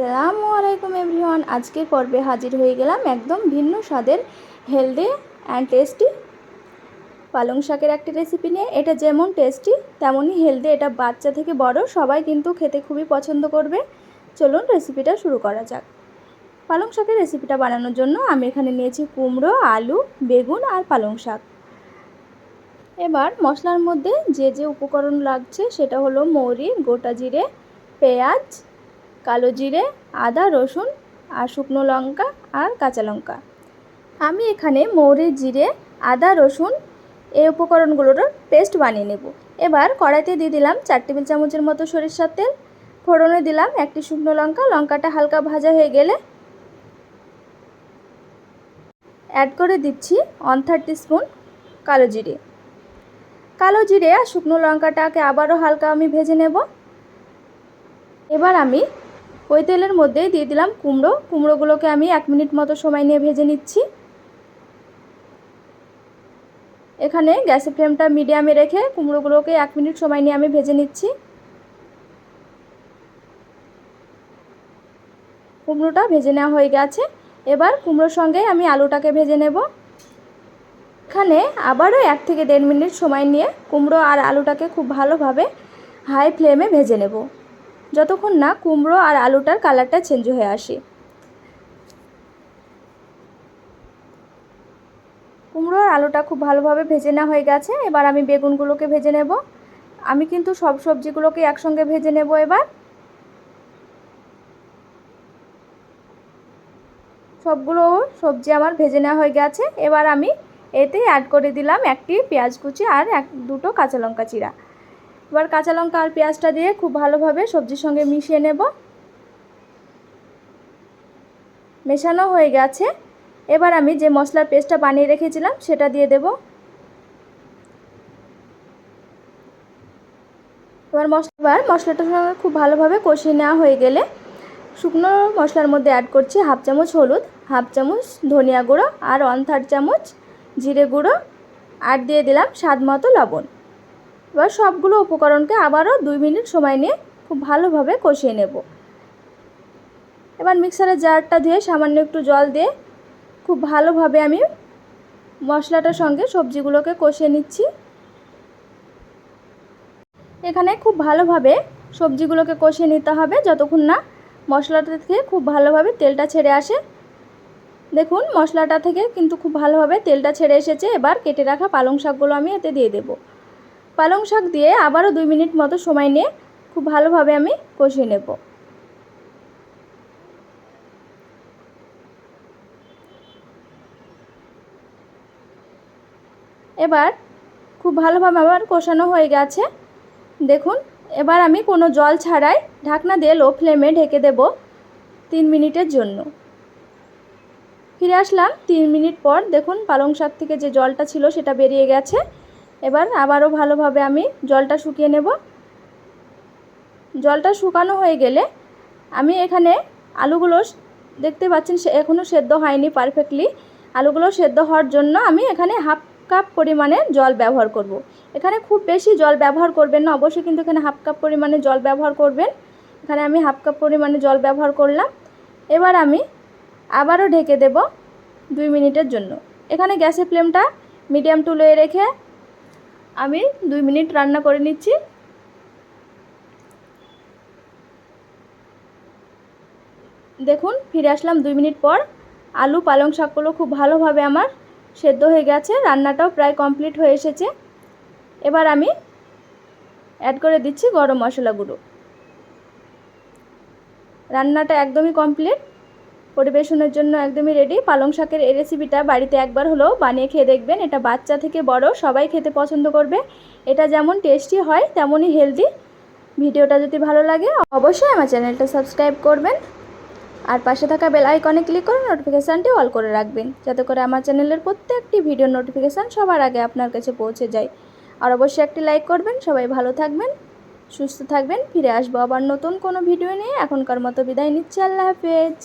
আসসালামু আলাইকুম এভরিওয়ান। আজকের পর্বে হাজির হয়ে গেলাম একদম ভিন্ন স্বাদের হেলদি অ্যান্ড টেস্টি পালং শাকের একটি রেসিপি নিয়ে। এটা যেমন টেস্টি তেমনই হেলদি এটা বাচ্চা থেকে বড়, সবাই কিন্তু খেতে খুবই পছন্দ করবে। চলুন রেসিপিটা শুরু করা যাক। পালং শাকের রেসিপিটা বানানোর জন্য আমি এখানে নিয়েছি কুমড়ো, আলু, বেগুন আর পালং শাক। এবার মশলার মধ্যে যে যে উপকরণ লাগছে সেটা হলো মৌরি, গোটা জিরে, পেঁয়াজ কালো জিরে, আদা, রসুন আর শুকনো লঙ্কা আর কাঁচা লঙ্কা। আমি এখানে মৌরি, জিরে, আদা, রসুন এই উপকরণগুলোর পেস্ট বানিয়ে নেব। এবার কড়াইতে দিয়ে দিলাম চার টেবিল চামচের মতো সরিষার তেল। ফোড়নে দিলাম একটি শুকনো লঙ্কা, লঙ্কাটা হালকা ভাজা হয়ে গেলে অ্যাড করে দিচ্ছি ওয়ান থার্টি স্পুন কালো জিরে। কালো জিরে আর শুকনো লঙ্কাটাকে আবারও হালকা আমি ভেজে নেব। এবার আমি ওই তেলের মধ্যেই দিয়ে দিলাম কুমড়ো। কুমড়োগুলোকে আমি এক মিনিট মতো সময় নিয়ে ভেজে নিচ্ছি। এখানে গ্যাসের ফ্লেমটা মিডিয়ামে রেখে কুমড়োগুলোকে এক মিনিট সময় নিয়ে আমি ভেজে নিচ্ছি। কুমড়োটা ভেজে নেওয়া হয়ে গেছে। এবার কুমড়োর সঙ্গে আমি আলুটাকে ভেজে নেব। এখানে আবারও এক থেকে দেড় মিনিট সময় নিয়ে কুমড়ো আর আলুটাকে খুব ভালোভাবে হাই ফ্লেমে ভেজে নেব। যতক্ষণ না কুমড়ো আর আলুটার কালারটা চেঞ্জ হয়ে আসে। কুমড়ো আর আলুটা খুব ভালোভাবে ভেজে নেওয়া হয়ে গেছে। এবার আমি বেগুনগুলোকে ভেজে নেব। আমি কিন্তু সব সবজিগুলোকে একসঙ্গে ভেজে নেব এবার। সবগুলো সবজি আমার ভেজে নেওয়া হয়ে গেছে। এবার আমি এতে অ্যাড করে দিলাম একটি পেঁয়াজ কুচি আর এক দুটো কাঁচা লঙ্কা চিরা এবার কাঁচা লঙ্কা আর পেঁয়াজটা দিয়ে খুব ভালোভাবে সবজির সঙ্গে মিশিয়ে নেব। মেশানো হয়ে গেছে। এবার আমি যে মশলার পেস্টটা বানিয়ে রেখেছিলাম সেটা দিয়ে দেব। এবার মশলা এবার মশলাটার সঙ্গে খুব ভালোভাবে কষিয়ে নেওয়া হয়ে গেলে শুকনো মশলার মধ্যে অ্যাড করছি হাফ চামচ হলুদ, হাফ চামচ ধনিয়া গুঁড়ো আর ওয়ান থার্ড চামচ জিরে গুঁড়ো। আর দিয়ে দিলাম স্বাদ মতো লবণ। এবার সবগুলো উপকরণকে আবারও দুই মিনিট সময় নিয়ে খুব ভালোভাবে কষিয়ে নেব। এবার মিক্সারের জারটা ধুয়ে সামান্য একটু জল দিয়ে খুব ভালোভাবে আমি মশলাটার সঙ্গে সবজিগুলোকে কষিয়ে নিচ্ছি। এখানে খুব ভালোভাবে সবজিগুলোকে কষিয়ে নিতে হবে যতক্ষণ না মশলাটা থেকে খুব ভালোভাবে তেলটা ছেড়ে আসে। দেখুন, মশলাটা থেকে কিন্তু খুব ভালোভাবে তেলটা ছেড়ে এসেছে। এবার কেটে রাখা পালং শাকগুলো আমি এতে দিয়ে দেব। পালং শাক দিয়ে আবারও দুই মিনিট মতো সময় নিয়ে খুব ভালোভাবে আমি কষিয়ে নেব। এবার খুব ভালোভাবে আমার কষানো হয়ে গেছে। দেখুন, এবার আমি কোনো জল ছাড়াই ঢাকনা দিয়ে লো ফ্লেমে ঢেকে দেব তিন মিনিটের জন্য। ফিরে আসলাম তিন মিনিট পর। দেখুন, পালং শাক থেকে যে জলটা ছিল সেটা বেরিয়ে গেছে। এবার আবারও ভালোভাবে আমি জলটা শুকিয়ে নেব। জলটা শুকানো হয়ে গেলে আমি এখানে আলুগুলো দেখতে পাচ্ছেন এখনও সেদ্ধ হয়নি পারফেক্টলি আলুগুলো সেদ্ধ হওয়ার জন্য আমি এখানে হাফ কাপ পরিমাণে জল ব্যবহার করব। এখানে খুব বেশি জল ব্যবহার করবেন না, অবশ্যই কিন্তু এখানে হাফ কাপ পরিমাণে জল ব্যবহার করবেন। এখানে আমি হাফ কাপ পরিমাণে জল ব্যবহার করলাম। এবার আমি আবারও ঢেকে দেব দুই মিনিটের জন্য। এখানে গ্যাসের ফ্লেমটা মিডিয়াম টু লয়ে রেখে আমি দুই মিনিট রান্না করে নিচ্ছি। দেখুন, ফিরে আসলাম দুই মিনিট পর। আলু, পালং শাকগুলো খুব ভালোভাবে আমার সেদ্ধ হয়ে গেছে, রান্নাটাও প্রায় কমপ্লিট হয়ে এসেছে। এবার আমি অ্যাড করে দিচ্ছি গরম মশলা গুঁড়ো রান্নাটা একদমই কমপ্লিট। পরিবেশনের জন্য একদমই রেডি পালং শাকের এই রেসিপিটা বাড়িতে একবার হলেও বানিয়ে খেয়ে দেখবেন। এটা বাচ্চা থেকে বড়, সবাই খেতে পছন্দ করবে। এটা যেমন টেস্টি হয়, তেমনই হেলদি ভিডিওটা যদি ভালো লাগে, অবশ্যই আমার চ্যানেলটা সাবস্ক্রাইব করবেন। আর পাশে থাকা বেল আইকনে ক্লিক করে নোটিফিকেশানটি অল করে রাখবেন, যাতে করে আমার চ্যানেলের প্রত্যেকটি ভিডিওর নোটিফিকেশান সবার আগে আপনার কাছে পৌঁছে যায়। আর অবশ্যই একটি লাইক করবেন, সবাই ভালো থাকবেন, সুস্থ থাকবেন। ফিরে আসব আবার নতুন কোনো ভিডিও নিয়ে। এখনকার মতো বিদায় নিচ্ছি, আল্লাহ হাফেজ।